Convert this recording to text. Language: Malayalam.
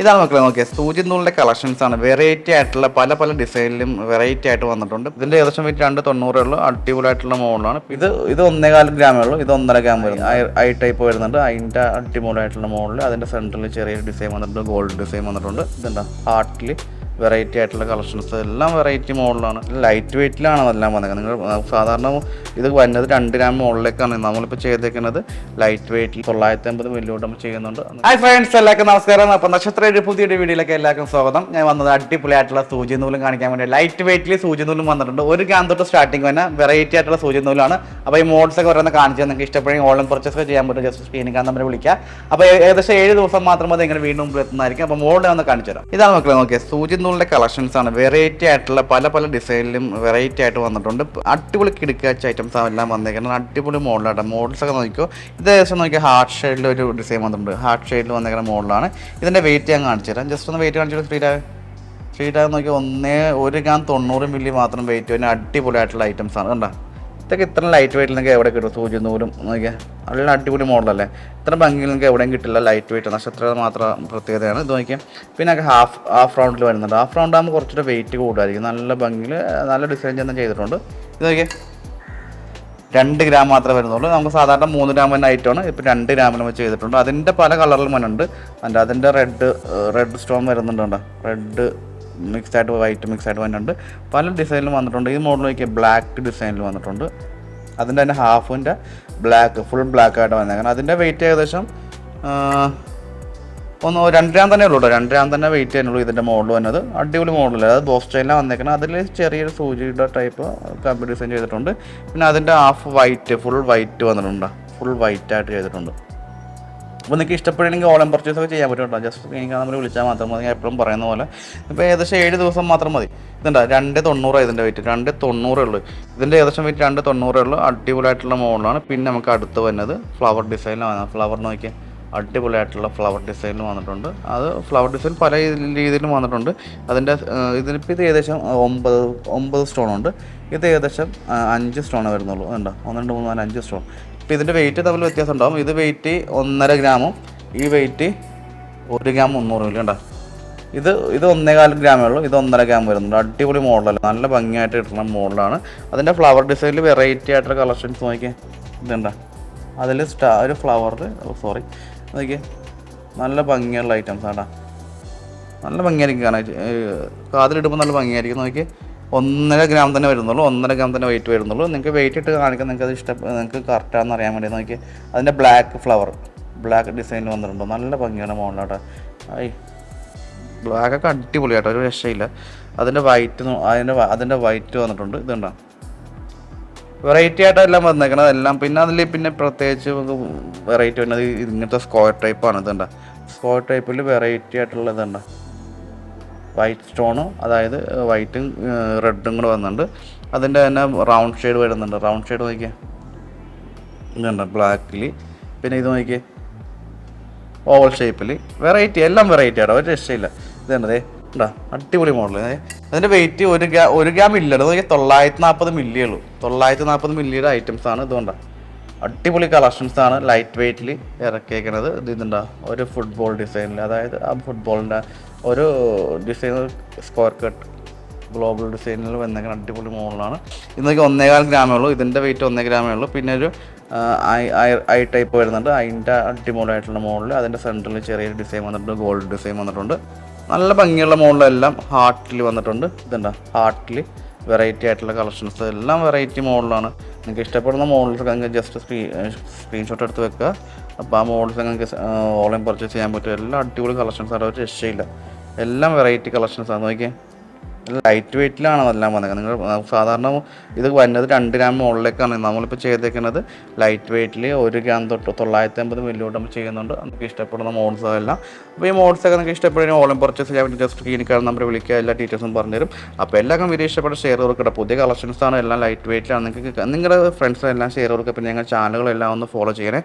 ഇതാണ് മക്കളെ നോക്കിയത് സൂചി നൂലിന്റെ കളക്ഷൻസ് ആണ്. വെറൈറ്റി ആയിട്ടുള്ള പല പല ഡിസൈനിലും വെറൈറ്റി ആയിട്ട് വന്നിട്ടുണ്ട്. ഇതിന്റെ ഏകദേശം വെയിറ്റ് രണ്ട് തൊണ്ണൂറേ ഉള്ളൂ. അടിപൊളിയായിട്ടുള്ള മോഡലാണ്. ഇത് ഇത് ഒന്നേകാൽ ഗ്രാമേ ഉള്ളൂ. ഇത് ഒന്നര ഗ്രാം വരും ഐ ടൈപ്പ് വരുന്നുണ്ട്. അതിന്റെ അടിപൊളിയായിട്ടുള്ള മോഡൽ അതിന്റെ സെന്ററിൽ ചെറിയൊരു ഡിസൈൻ വന്നിട്ടുണ്ട്. ഗോൾഡ് ഡിസൈൻ വന്നിട്ടുണ്ട്. ഇതെന്താ? ഹാർട്ടിൽ വെറൈറ്റി ആയിട്ടുള്ള കളക്ഷൻസ് എല്ലാം വെറൈറ്റി മോഡലാണ് ലൈറ്റ് വെയിറ്റിലാണ് അതെല്ലാം വന്നത് നിങ്ങൾ സാധാരണ ഇത് വരുന്നത് രണ്ട് ഗ്രാം മുകളിലേക്കാണ് നമ്മളിപ്പോൾ ചെയ്തേക്കുന്നത് ലൈറ്റ് വെയിറ്റിൽ തൊള്ളായിരത്തി അമ്പത് മില്ലിയോട്ട് നമ്മൾ ചെയ്യുന്നുണ്ട്. ഹൈ ഫ്രണ്ട്സ് എല്ലാവർക്കും നമസ്കാരം. അപ്പോൾ നക്ഷത്ര ഒരു പുതിയൊരു വീഡിയോയിലേക്ക് എല്ലാവർക്കും സ്വാഗതം. ഞാൻ വന്നത് അടിപൊളിയായിട്ടുള്ള സൂചി നൂലും കാണിക്കാൻ വേണ്ടി. ലൈറ്റ് വെയിറ്റിൽ സൂചി നൂലും വന്നിട്ടുണ്ട്. ഒരു ഗ്രാം തൊട്ട് സ്റ്റാർട്ടിങ് തന്നെ വെറൈറ്റി ആയിട്ടുള്ള സൂചി നൂലാണ്. അപ്പോൾ ഈ മോഡൽസ് ഒക്കെ ഓരോന്ന് കാണിച്ചു നിങ്ങൾക്ക് ഇഷ്ടപ്പെടുകയും ഓൺലൈൻ പർച്ചേസ് ഒക്കെ ചെയ്യാൻ പറ്റും. ജസ്റ്റ് സ്ക്രീനിൽ കാണാൻ നമ്മൾ വിളിക്കുക. അപ്പോൾ ഏകദേശം ഏഴ് ദിവസം മാത്രം മതി. ഇങ്ങനെ വീണ്ടും എത്തുന്നതായിരിക്കും. അപ്പോൾ മോഡൽ ഒന്ന് കാണിച്ചു തരാം. ഇതാണ് മക്കളെ നോക്കിയത് സൂചി കളക്ഷൻസ് ആണ് വെറൈറ്റി ആയിട്ടുള്ള പല പല ഡിസൈനിലും വെറൈറ്റി ആയിട്ട് വന്നിട്ടുണ്ട്. അടിപൊളി കിടക്കാച്ച ഐറ്റംസ് എല്ലാം വന്നേക്കുന്നത്. അടിപൊളി മോഡലാണ് മോഡൽസ് ഒക്കെ നോക്കിയോ ഇത് നോക്കിയാൽ ഹാർട്ട് ഷെയ്ഡിൽ ഒരു ഡിസൈൻ വന്നിട്ടുണ്ട്. ഹാർട്ട് ഷെയ്ഡിൽ വന്നേക്കുന്ന മോഡലാണ് ഇതിന്റെ വെയിറ്റ് ഞാൻ കാണിച്ചു തരാം. ജസ്റ്റ് ഒന്ന് വെയിറ്റ് കാണിച്ചു ഫ്രീ സ്ട്രീറ്റ് നോക്കി ഒന്നേ ഒരു ഗ്രാം തൊണ്ണൂറ് മില്ലി മാത്രം വെയിറ്റ് വരുന്ന ഐറ്റംസ് ആണ്. കണ്ടോ? ഇതൊക്കെ ഇത്ര ലൈറ്റ് വെയിറ്റിൽ നിങ്ങൾക്ക് എവിടെ കിട്ടും? സൂചി നൂലും നോക്കിയാൽ നല്ല അടിപൊളി മോഡലല്ലേ ഇത്ര ഭംഗിയിൽ നിങ്ങൾക്ക് എവിടെയും കിട്ടില്ല ലൈറ്റ് വെയിറ്റ് നക്ഷത്ര മാത്രം പ്രത്യേകതയാണ്. ഇത് നോക്കിയാൽ പിന്നെ ഒക്കെ ഹാഫ് ഹാഫ് റൗണ്ടിൽ വരുന്നുണ്ട്. ഹാഫ് റൗണ്ട് ആകുമ്പോൾ കുറച്ചുകൂടെ വെയിറ്റ് കൂടുതലായിരിക്കും നല്ല ഭംഗിയിൽ നല്ല ഡിസൈൻ തന്നെ ചെയ്തിട്ടുണ്ട്. ഇത് നോക്കിയാൽ രണ്ട് ഗ്രാം മാത്രമേ വരുന്നുള്ളൂ. നമുക്ക് സാധാരണ മൂന്ന് ഗ്രാം തന്നെ ഐറ്റമാണ് ഇപ്പോൾ രണ്ട് ഗ്രാമിൽ വെച്ച് ചെയ്തിട്ടുണ്ട്. അതിന്റെ പല കളറിലും മനുണ്ട് അതിന്റെ അതിന്റെ റെഡ് റെഡ് സ്റ്റോൺ വരുന്നുണ്ട് റെഡ് മിക്സ് ആയിട്ട് വൈറ്റ് മിക്സ് ആയിട്ട് വന്നിട്ടുണ്ട്. പല ഡിസൈനിലും വന്നിട്ടുണ്ട്. ഈ മോഡൽ നോക്കിയാൽ ബ്ലാക്ക് ഡിസൈനിൽ വന്നിട്ടുണ്ട്. അതിന്റെ തന്നെ ഹാഫിന്റെ ബ്ലാക്ക് ഫുൾ ബ്ലാക്ക് ആയിട്ട് വന്നേക്കണം. അതിന്റെ വെയിറ്റ് ഏകദേശം ഒന്ന് രണ്ട് ഗ്രാം തന്നെ ഉള്ളൂ കേട്ടോ രണ്ട് ഗ്രാം തന്നെ വെയിറ്റ് ചെയ്യാനുള്ളൂ ഇതിന്റെ മോഡൽ വന്നത്. അടിപൊളി മോഡൽ അത് ബോസ് സ്റ്റൈലിലാണ് വന്നേക്കുന്നത് അതിൽ ചെറിയൊരു സൂചിയുടെ ടൈപ്പ് കമ്പി ഡിസൈൻ ചെയ്തിട്ടുണ്ട്. പിന്നെ അതിന്റെ ഹാഫ് വൈറ്റ് ഫുൾ വൈറ്റ് വന്നിട്ടുണ്ട് ഫുൾ വൈറ്റ് ആയിട്ട് ചെയ്തിട്ടുണ്ട്. അപ്പോൾ നിങ്ങൾക്ക് ഇഷ്ടപ്പെടുകയാണെങ്കിൽ ഓൺലൈൻ പർച്ചേസ് ഒക്കെ ചെയ്യാൻ പറ്റും കേട്ടോ. ജസ്റ്റ് എനിക്ക് നമ്മൾ വിളിച്ചാൽ മാത്രം മതി. എപ്പോഴും പറയുന്ന പോലെ. ഇപ്പോൾ ഏകദേശം ഏഴ് ദിവസം മാത്രം മതി. ഇതുണ്ടോ? രണ്ട് തൊണ്ണൂറ് ഇതിന്റെ വെയിറ്റ് രണ്ട് തൊണ്ണൂറേ ഉള്ളൂ. ഇതിന്റെ ഏകദേശം വെയിറ്റ് രണ്ട് തൊണ്ണൂറേ ഉള്ളൂ. അടിപൊളിയായിട്ടുള്ള മോഡലാണ്. പിന്നെ നമുക്ക് അടുത്ത് വന്നത് ഫ്ലവർ ഡിസൈനിലാണ് ഫ്ലവർ നോക്കിയാൽ അടിപൊളിയായിട്ടുള്ള ഫ്ലവർ ഡിസൈനിൽ വന്നിട്ടുണ്ട്. അത് ഫ്ലവർ ഡിസൈൻ പല രീതിയിലും വന്നിട്ടുണ്ട്. അതിന്റെ ഇതിനിപ്പോൾ ഇത് ഏകദേശം ഒമ്പത് ഒമ്പത് സ്റ്റോണുണ്ട് ഇത് ഏകദേശം അഞ്ച് സ്റ്റോണേ വരുന്നുള്ളൂ. ഉണ്ടോ ഒന്ന് രണ്ട് മൂന്ന് നാല് അഞ്ച് സ്റ്റോൺ ഇപ്പോൾ ഇതിന്റെ വെയിറ്റ് തമ്മിൽ വ്യത്യാസം ഉണ്ടാവും. ഇത് വെയിറ്റ് ഒന്നര ഗ്രാമും ഈ വെയിറ്റ് ഒരു ഗ്രാം മുന്നൂറ് മില്ലി ഉണ്ടോ ഇത് ഇത് ഒന്നേകാൽ ഗ്രാമേ ഉള്ളൂ. ഇത് ഒന്നര ഗ്രാം വരുന്നുണ്ട്. അടിപൊളി മോഡലല്ല. നല്ല ഭംഗിയായിട്ട് കിട്ടുന്ന മോഡലാണ്. അതിന്റെ ഫ്ലവർ ഡിസൈനിൽ വെറൈറ്റി ആയിട്ടുള്ള കളക്ഷൻസ് നോക്കിയേ. ഇതുണ്ട അതിൽ സ്റ്റാ ഒരു ഫ്ലവറിൽ സോറി നോക്കിയേ. നല്ല ഭംഗിയുള്ള ഐറ്റംസ് ആണ്ടാ നല്ല ഭംഗിയായിരിക്കും കാണാൻ. കാതിലിടുമ്പോൾ നല്ല ഭംഗിയായിരിക്കും. നോക്കി ഒന്നര ഗ്രാം തന്നെ വരുന്നുള്ളൂ ഒന്നര ഗ്രാം തന്നെ വെയിറ്റ് വരുന്നുള്ളൂ. നിങ്ങൾക്ക് വെയിറ്റ് ഇട്ട് കാണിക്കാൻ നിങ്ങൾക്ക് അത് ഇഷ്ടം നിങ്ങൾക്ക് കറക്റ്റാണെന്ന് അറിയാൻ വേണ്ടി നോക്കി. അതിന്റെ ബ്ലാക്ക് ഫ്ലവർ ബ്ലാക്ക് ഡിസൈനിൽ വന്നിട്ടുണ്ട്. നല്ല ഭംഗിയാണ് മോണിലോട്ട് ഐ ബ്ലാക്കൊക്കെ അടിപൊളി കേട്ടോ ഒരു രക്ഷയില്ല. അതിന്റെ വൈറ്റ് അതിന്റെ അതിന്റെ വൈറ്റ് വന്നിട്ടുണ്ട്. ഇതുണ്ടോ വെറൈറ്റി ആയിട്ടെല്ലാം വന്നേക്കണത് എല്ലാം. പിന്നെ അതിൽ പിന്നെ പ്രത്യേകിച്ച് വെറൈറ്റി വരുന്നത് ഇങ്ങനത്തെ സ്ക്വയർ ടൈപ്പാണ് ഇതുണ്ട സ്ക്വയർ ടൈപ്പിൽ വെറൈറ്റി ആയിട്ടുള്ള ഇതുണ്ട വൈറ്റ് സ്റ്റോണും അതായത് വൈറ്റും റെഡും കൂടെ വന്നിട്ടുണ്ട് അതിന്റെ തന്നെ റൗണ്ട് ഷെയ്ഡ് വരുന്നുണ്ട്. റൗണ്ട് ഷെയ്ഡ് നോക്കിയേ. ഇതുണ്ട് ബ്ലാക്കിൽ പിന്നെ ഇത് നോക്കിയേ. ഓവൽ ഷേപ്പിൽ വെറൈറ്റി എല്ലാം വെറൈറ്റി ആട്ടോ ഒരു രക്ഷയില്ല. ഇതുണ്ട് ദേ ഉണ്ടാ അടിപൊളി മോഡൽ അതിന്റെ വെയിറ്റ് ഒരു ഗ്രാ ഒരു ഗ്രാം ഇല്ലല്ലോ നോക്കിയാൽ തൊള്ളായിരത്തി നാൽപ്പത് മില്ലിയുള്ളൂ തൊള്ളായിരത്തി നാൽപ്പത് മില്ലിയുടെ ഐറ്റംസ് ആണ് ഇതുകൊണ്ടാണ് അടിപൊളി കളക്ഷൻസ് ആണ്. ലൈറ്റ് വെയ്റ്റിൽ ഇറക്കിയേക്കുന്നത് ഇത് ഇതുണ്ടാ? ഒരു ഫുട്ബോൾ ഡിസൈനിൽ അതായത് ആ ഫുട്ബോളിന്റെ ഒരു ഡിസൈൻ സ്ക്വയർ കട്ട് ഗ്ലോബൽ ഡിസൈനിൽ വന്നേക്കുന്ന അടിപൊളി മോഡലാണ്. ഇന്നൊക്കെ ഒന്നേകാൽ ഗ്രാമേ ഉള്ളൂ. ഇതിന്റെ വെയിറ്റ് ഒന്നേ ഗ്രാമേ ഉള്ളൂ. പിന്നെ ഒരു ഐ ടൈപ്പ് വരുന്നുണ്ട്. അതിന്റെ അടിപൊളിയായിട്ടുള്ള മോഡൽ അതിന്റെ സെന്ററിൽ ചെറിയൊരു ഡിസൈൻ വന്നിട്ടുണ്ട്. ഗോൾഡ് ഡിസൈൻ വന്നിട്ടുണ്ട്. നല്ല ഭംഗിയുള്ള മോഡലെല്ലാം ഹാർട്ടിൽ വന്നിട്ടുണ്ട്. ഇതുണ്ടോ? ഹാർട്ടിൽ വെറൈറ്റി ആയിട്ടുള്ള കളക്ഷൻസ് എല്ലാം വെറൈറ്റി മോഡലാണ് നിങ്ങൾക്ക് ഇഷ്ടപ്പെടുന്ന മോഡൽസ് നിങ്ങൾക്ക് ജസ്റ്റ് സ്ക്രീ സ്ക്രീൻഷോട്ട് എടുത്ത് വെക്കുക. അപ്പോൾ ആ മോഡൽസ് നിങ്ങൾക്ക് ഓൺലൈൻ പർച്ചേസ് ചെയ്യാൻ പറ്റും. എല്ലാം അടിപൊളി കളക്ഷൻസ് ആണ്. ഒരു രക്ഷയില്ല. എല്ലാം വെറൈറ്റി കളക്ഷൻസ് ആണ്. നോക്കിയേ. ലൈറ്റ് വെയിറ്റിലാണ് എല്ലാം വന്നത് നിങ്ങൾ സാധാരണ ഇത് വരുന്നത് രണ്ട് ഗ്രാം മുകളിലേക്കാണ്. നമ്മളിപ്പോൾ ചെയ്തേക്കുന്നത് ലൈറ്റ് വെയിറ്റിൽ ഒരു ഗ്രാം തൊട്ട് തൊള്ളായിരത്തി അമ്പത് മില്ലിയോട്ട് നമ്മൾ ചെയ്യുന്നുണ്ട്. നമുക്ക് ഇഷ്ടപ്പെടുന്ന മോഡ്സ് എല്ലാം അപ്പോൾ ഈ മോഡ്സൊക്കെ നിങ്ങൾക്ക് ഇഷ്ടപ്പെടുന്ന ഓൺലൈൻ പർച്ചേസ് ചെയ്യാൻ വേണ്ടി ജസ്റ്റ് ക്ലിനിക്കാണ് നമ്പർ വിളിക്കുക എല്ലാ ഡീറ്റെയിൽസും പറഞ്ഞുതരും. അപ്പോൾ എല്ലാവർക്കും വീഡിയോ ഇഷ്ടപ്പെട്ട ഷെയർ കൊടുക്കട്ടെ. പുതിയ കളക്ഷൻസാണ് എല്ലാം ലൈറ്റ് വെയിറ്റിലാണ് നിങ്ങൾക്ക് നിങ്ങളുടെ ഫ്രണ്ട്സ് എല്ലാം ഷെയർ കൊടുക്കുക. പിന്നെ ഞങ്ങൾ ചാനലുകളെല്ലാം ഒന്ന് ഫോളോ ചെയ്യണേ.